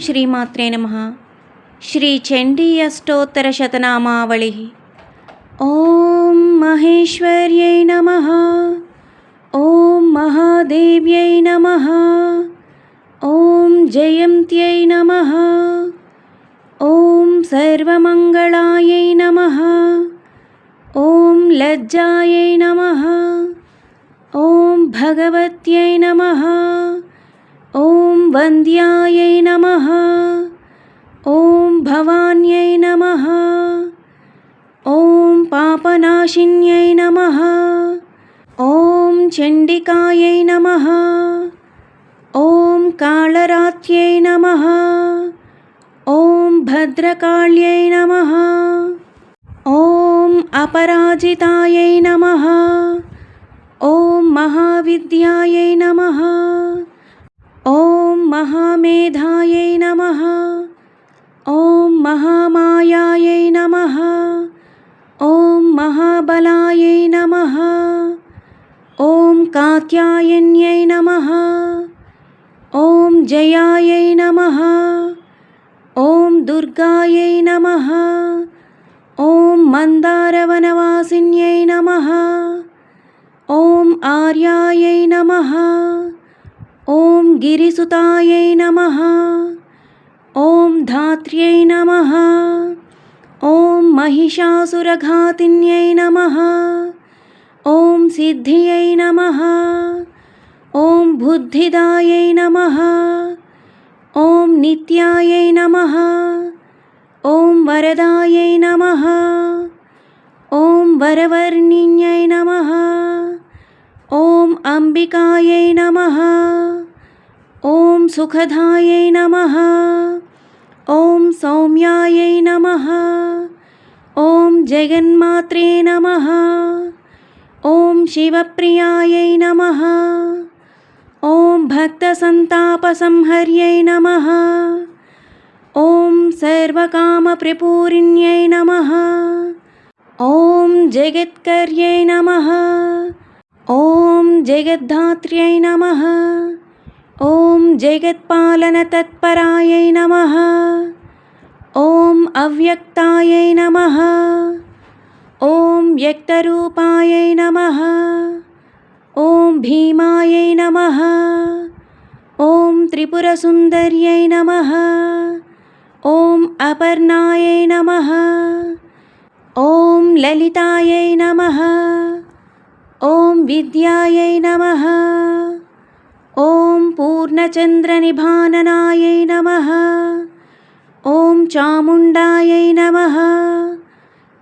श्रीमात्रे नमः। श्रीचण्डीयष्टोत्तरशतनामावलिः। ॐ महेश्वर्यै नमः। ॐ महादेव्यै नमः। ॐ जयन्त्यै नमः। ॐ सर्वमङ्गलायै नमः। ॐ लज्जायै नमः। ॐ भगवत्यै नमः। ॐ वन्द्यायै नमः। ॐ भवान्यै नमः। ॐ पापनाशिन्यै नमः। ॐ चण्डिकायै नमः। ॐ कालरात्र्यै नमः। ॐ भद्रकाल्यै नमः। ॐ अपराजितायै नमः। ॐ महाविद्यायै नमः। महामेधायै नम। ओं महामायायै नम। ओं महाबलाय नम। ॐ कात्यायन्यै नम। ॐ जयायै नम। ओं दुर्गाय नम। ओं मंदारवनवासी नम। ओं आर्याय नमः। ఓం ఆర్యాయై నమ ఓం గిరిసుతాయై నమ. ఓం ధాత్ర్యై నమ. ఓం మహిషాసురఘాతిన్యై నమ. ఓం సిద్ధియై నమ. ఓం బుద్ధిదాయై నమ. ఓం నిత్యాయై నమ. ఓం వరదాయై నమ. ఓం వరవర్ణిన్యై నమ. ఓం అంబికాయై నమ. ఓం సుఖదాయై నమ. ఓం సౌమ్యాయై నమ. ఓం జగన్మాత్రే నమ. ఓం శివప్రియాయై నమ. ఓం భక్తసంతాపసంహర్యై నమ. ఓం సర్వకామప్రపూరిణ్యై నమ. ఓం జగత్కర్యై నమ. ఓం జగద్ధాత్ర్యై నమ. ఓం జగత్పాలన తత్పరాయై నమ. ఓం అవ్యక్తాయై నమ. ఓం వ్యక్తరూపాయై నమ. ఓం భీమాయై నమ. ఓం త్రిపురసుందర్యై నమ. ఓం అపర్ణాయై నమ. ఓం లలితాయై నమ. ఓం విద్యాయై నమ. ఓం పూర్ణచంద్రనిభాననాయై నమ. ఓం చాముండాయై నమ.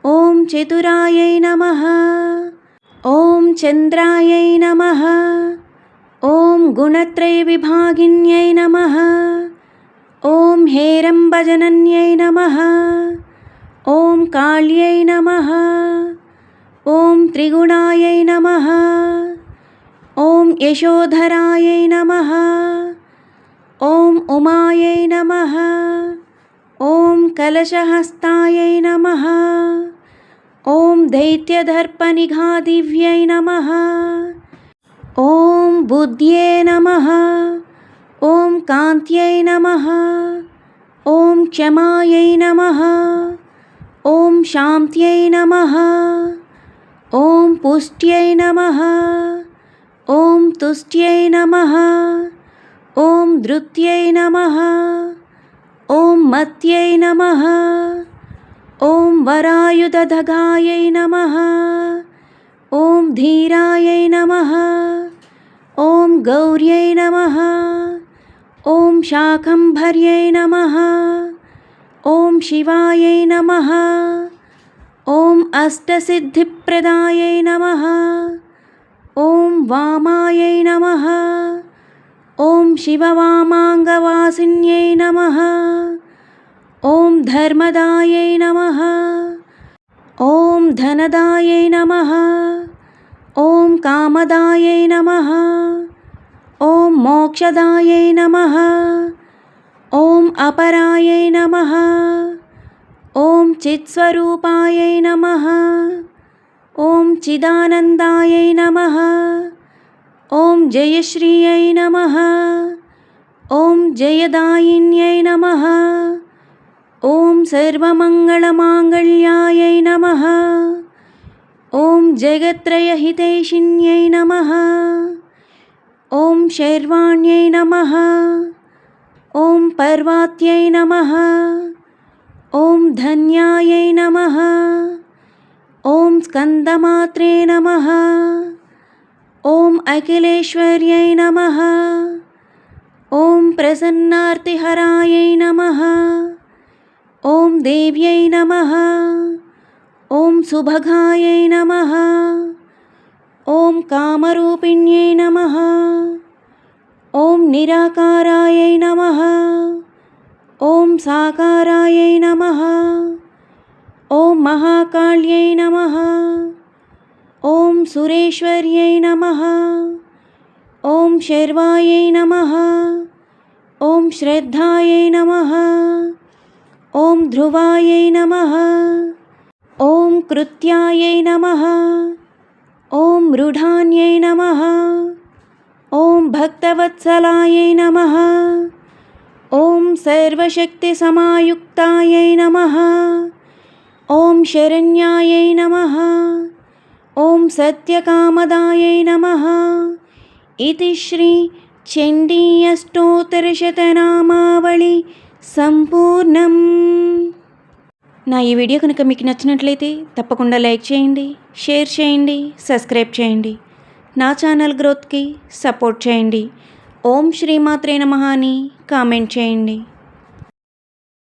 ఓం చతురాయై నమ. ఓం చంద్రాయై నమ. ఓం గుణత్రయవిభాగిన్యై నమ. ఓం హేరంబజనన్యై నమ. ఓం కాళ్యై నమ. ॐ त्रिगुणायै नमः। ॐ यशोधरायै नमः। ॐ उमायै नमः। ॐ कलशहस्तायै नमः। ॐ दिव्य नम। ॐ बुद्ध्ये नम। ॐ कान्त्यै नम। ॐ क्षमाय नम। ॐ शान्त्यै नमः। ఓం పుష్ట్యై నమ. ఓం తుష్ట్యై నమ. ఓం ధృత్యై నమ. ఓం మత్యై నమ. ఓం వరాయుధగాయై నమ. ఓం ధీరాయై నమ. ఓం గౌర్యై నమ. ఓం శాకంభర్యై నమ. ఓం శివాయై నమ. ఓం అష్టసిద్ధిప్రదాయై నమ. ఓం వామాయై నమ. ఓం శివవామాంగవాసిన్యై నమ. ఓం ధర్మదాయై నమ. ఓం ధనదాయై నమ. ఓం కామదాయై నమ. ఓం మోక్షదాయై నమ. ఓం అపరాయై నమ. ఓం చిత్స్వరూపాయై నమ. ఓం చిదానందాయై నమ. ఓం జయశ్రీయై నమ. ఓం జయదాయిన్యై నమ. ఓం సర్వమంగళమాంగళ్యాయై నమ. ఓం జగత్రయహితైషిణ్యై నమ. ఓం శైర్వాణ్యై నమ. ఓం పర్వాత్యై నమ. धन्यायै नमः। ॐ स्कन्दमात्रे नमः। ॐ अखिलेश्वर्यै नमः। ॐ प्रसन्नार्तिहरायै नमः। ॐ देव्यै नमः। ॐ सुभगायै नमः। ॐ कामरूपिण्यै नमः। ॐ निराकारायै नमः। ॐ साकारायै नमः। ॐ महाकाल्यै नमः। ॐ सुरेश्वर्यै नमः। ॐ शर्वायै नमः। ॐ श्रद्धायै नमः। ॐ ध्रुवायै नमः। ॐ कृत्यायै नमः। ॐ मृढान्यै नमः। ॐ भक्तवत्सलायै नमः ఓం సర్వశక్తి సమాయుక్తాయై నమ. ఓం శరణ్యాయై నమ. ఓం సత్యకామదాయై నమ. ఇది శ్రీ చండీయష్టోత్తరశతనామావళి సంపూర్ణం. నా ఈ వీడియో కనుక మీకు నచ్చినట్లయితే తప్పకుండా లైక్ చేయండి షేర్ చేయండి సబ్స్క్రైబ్ చేయండి. నా ఛానల్ గ్రోత్కి సపోర్ట్ చేయండి. ఓం శ్రీమాత్రే నమ అని కామెంట్ చేయండి.